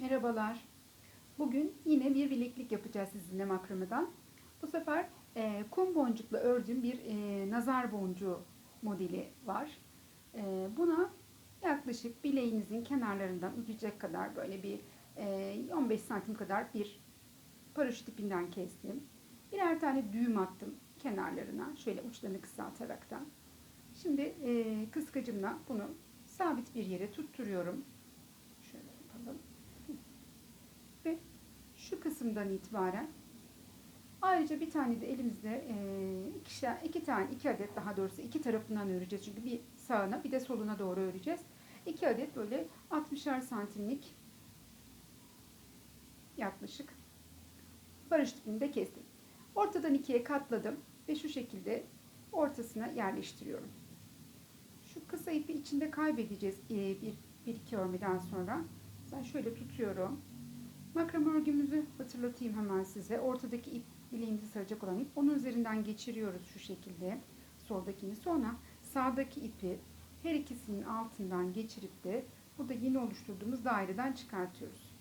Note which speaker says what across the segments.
Speaker 1: Merhabalar. Bugün yine bir bileklik yapacağız sizinle makramadan. Bu sefer e, kum boncukla ördüğüm bir e, nazar boncuğu modeli var. E, buna yaklaşık bileğinizin kenarlarından uzayacak kadar böyle bir e, 15 santim kadar bir paraşüt ipinden kestim. Birer tane düğüm attım kenarlarına. Şöyle uçlarını kısaltaraktan. Şimdi e, kıskacımla bunu sabit bir yere tutturuyorum. Şöyle yapalım. Şu kısımdan itibaren ayrıca bir tane de elimizde e, ikişer, iki tane iki adet daha doğrusu iki tarafından öreceğiz. Çünkü bir sağına bir de soluna doğru öreceğiz. İki adet böyle 60'ar santimlik yaklaşık barış ipini de kestim. Ortadan ikiye katladım ve şu şekilde ortasına yerleştiriyorum. Şu kısa ipi içinde kaybedeceğiz e, bir, bir iki örmeden sonra. Ben şöyle tutuyorum. Makrame örgümüzü hatırlatayım hemen size. Ortadaki ip bileğimizi saracak olan ip. Onun üzerinden geçiriyoruz şu şekilde. Soldakini. Sonra sağdaki ipi her ikisinin altından geçirip de burada yeni oluşturduğumuz daireden çıkartıyoruz.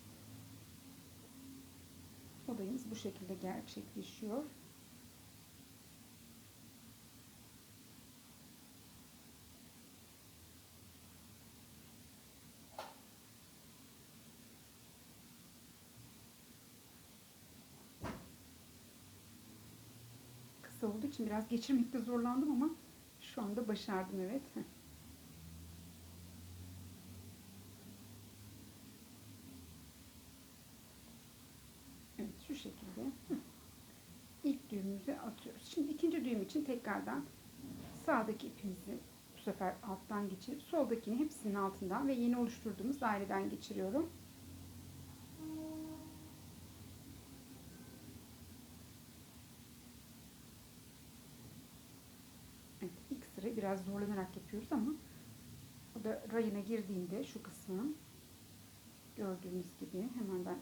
Speaker 1: Olayımız bu şekilde gerçekleşiyor. Kısa olduğu için biraz geçirmekte zorlandım ama şu anda başardım evet. Evet şu şekilde ilk düğümümüzü atıyoruz. Şimdi ikinci düğüm için tekrardan sağdaki ipimizi bu sefer alttan geçirip soldakini hepsinin altından ve yeni oluşturduğumuz daireden geçiriyorum. Evet, biraz zorlanarak yapıyoruz ama o da rayına girdiğinde şu kısmı gördüğünüz gibi hemen ben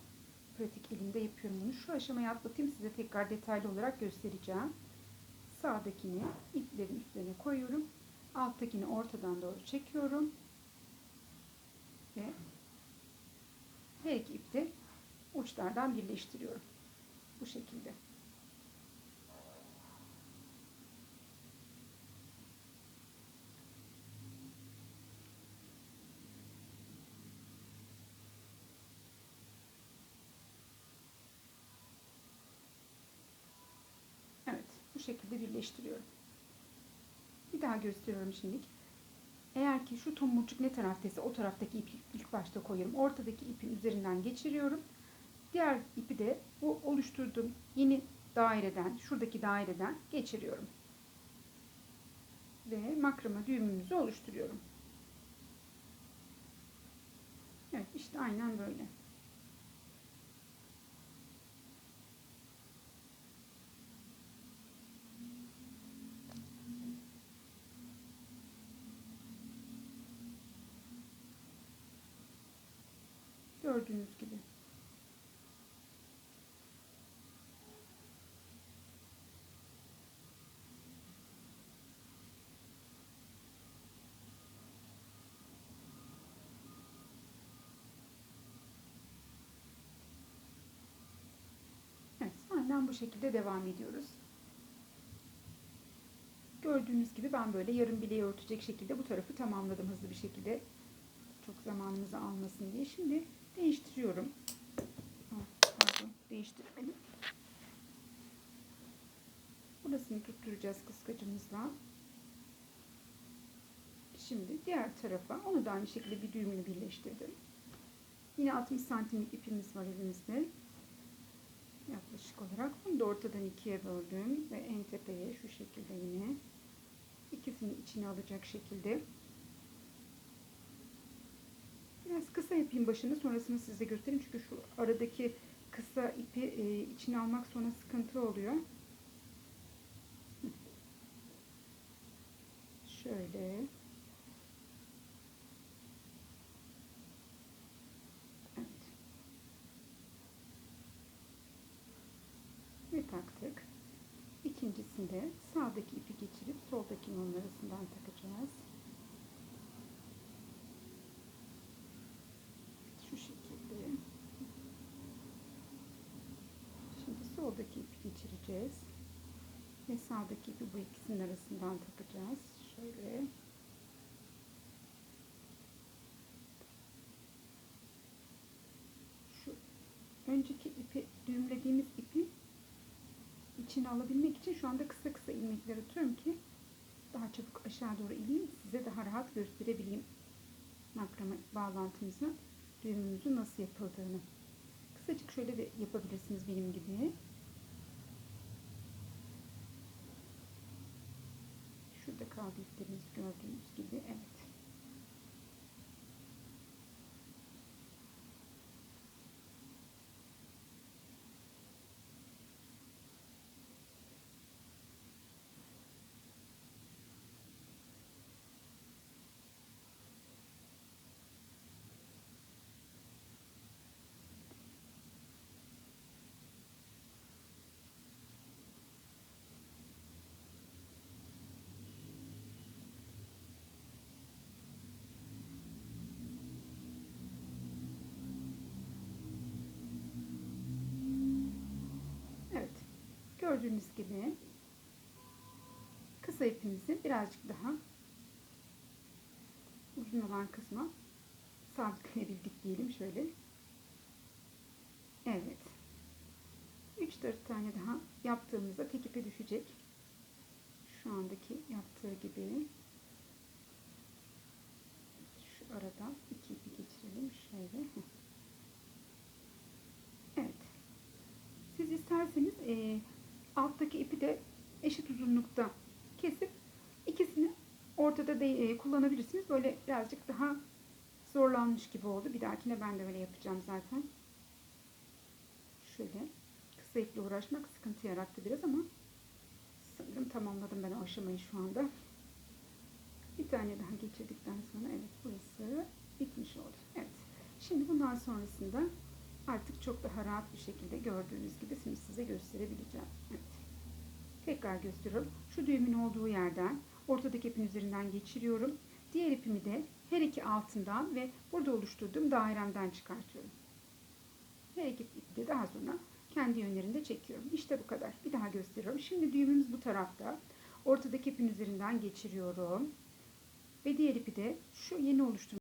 Speaker 1: pratik elimde yapıyorum bunu. Şu aşamayı atlatayım size tekrar detaylı olarak göstereceğim. Sağdakini iplerin üstüne koyuyorum. Alttakini ortadan doğru çekiyorum. Ve her iki ipte uçlardan birleştiriyorum. Bu şekilde. Evet, bu şekilde birleştiriyorum. Bir daha gösteriyorum şimdilik. Eğer ki şu tomurcuk ne taraftaysa o taraftaki ipi ilk başta koyuyorum. Ortadaki ipin üzerinden geçiriyorum. Diğer ipi de bu oluşturduğum yeni daireden, şuradaki daireden geçiriyorum. Ve makrama düğümümüzü oluşturuyorum. Evet, işte aynen böyle. Gördüğünüz gibi. Evet, aynen bu şekilde devam ediyoruz. Gördüğünüz gibi ben böyle yarım bileği örtecek şekilde bu tarafı tamamladım hızlı bir şekilde. Çok zamanımızı almasın diye. Şimdi değiştiriyorum. Pardon, değiştirmedim. Burasını tutturacağız kıskacımızla. Şimdi diğer tarafa onu da aynı şekilde bir düğümünü birleştirdim. Yine 60 santimlik ipimiz var elimizde. Yaklaşık olarak. Bunu da ortadan ikiye böldüm ve en tepeye şu şekilde yine ikisini içine alacak şekilde Biraz kısa yapayım başını sonrasını size göstereyim. Çünkü şu aradaki kısa ipi e, içine almak sonra sıkıntı oluyor. Şöyle. Evet. Ve taktık. İkincisinde sağdaki ipi geçirip soldakinin arasından takacağız. şu şekilde Soldaki ipi geçireceğiz. Ve sağdaki ipi bu ikisinin arasından takacağız. Şöyle. Şu önceki ipi düğümlediğimiz ipi içine alabilmek için şu anda kısa kısa ilmekler atıyorum ki daha çabuk aşağı doğru ineyim. Size daha rahat gösterebileyim makrame bağlantımızı, düğümümüzün nasıl yapıldığını. Kısacık şöyle de yapabilirsiniz benim gibi. Şurada kaldı iplerimiz gördüğünüz gibi. Evet. Evet. Gördüğünüz gibi kısa ipimizi birazcık daha uzun olan kısma sabitleyebildik diyelim şöyle. Evet. 3-4 tane daha yaptığımızda tek ipe düşecek. Şu andaki yaptığı gibi. Şu arada iki ipi geçirelim şöyle. Evet. Siz isterseniz e, alttaki ipi de eşit uzunlukta kesip ikisini ortada de, e, kullanabilirsiniz. Böyle birazcık daha zorlanmış gibi oldu. Bir dahakine ben de öyle yapacağım zaten. Şöyle kısa iple uğraşmak sıkıntı yarattı biraz ama sanırım tamamladım ben o aşamayı şu anda. Bir tane daha geçirdikten sonra evet burası bitmiş oldu. Evet. Şimdi bundan sonrasında artık çok daha rahat bir şekilde gördüğünüz gibi şimdi size gösterebileceğim. Evet. Tekrar gösteriyorum. Şu düğümün olduğu yerden ortadaki ipin üzerinden geçiriyorum. Diğer ipimi de her iki altından ve burada oluşturduğum dairemden çıkartıyorum. Her iki ipi de daha sonra kendi yönlerinde çekiyorum. İşte bu kadar. Bir daha gösteriyorum. Şimdi düğümümüz bu tarafta. Ortadaki ipin üzerinden geçiriyorum. Ve diğer ipi de şu yeni oluşturduğum